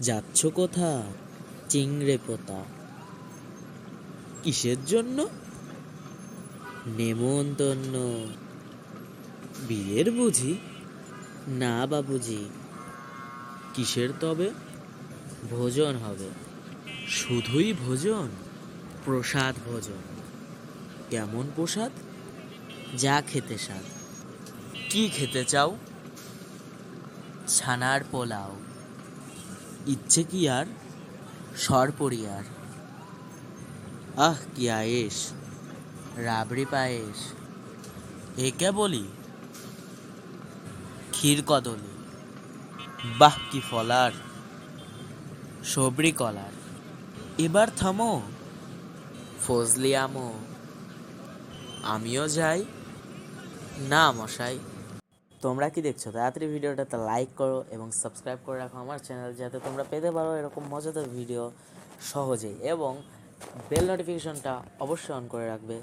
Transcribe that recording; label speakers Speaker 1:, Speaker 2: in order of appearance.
Speaker 1: যাচ্ছ কোথা চিংড়ে পোতা। কিসের জন্য? নেমন্তন্ন। বিয়ের বুঝি? না বাবুজি কিসের তবে? ভোজন হবে। শুধুই ভোজন? প্রসাদ ভোজন। কেমন প্রসাদ? যা খেতে স্বাদ। কি খেতে চাও? ছানার পোলাও। ইচ্ছে কি আর? সরপরিয়ার আহ, কি আয়েস রাবড়ি পায়েস একে বলি? ক্ষীর কদলি। বাহ, কি ফলার সবরি কলার এবার থামো, ফজলি আমো। আমিও যাই। না, মশাই। তোমরা কি দেখছ? তাড়াতাড়ি ভিডিওটাতে লাইক করো এবং সাবস্ক্রাইব করে রাখো আমার চ্যানেল যাতে তোমরা পেতে পারো এরকম মজাদার ভিডিও সহজেই এবং বেল নোটিফিকেশনটা অবশ্যই অন করে রাখবে।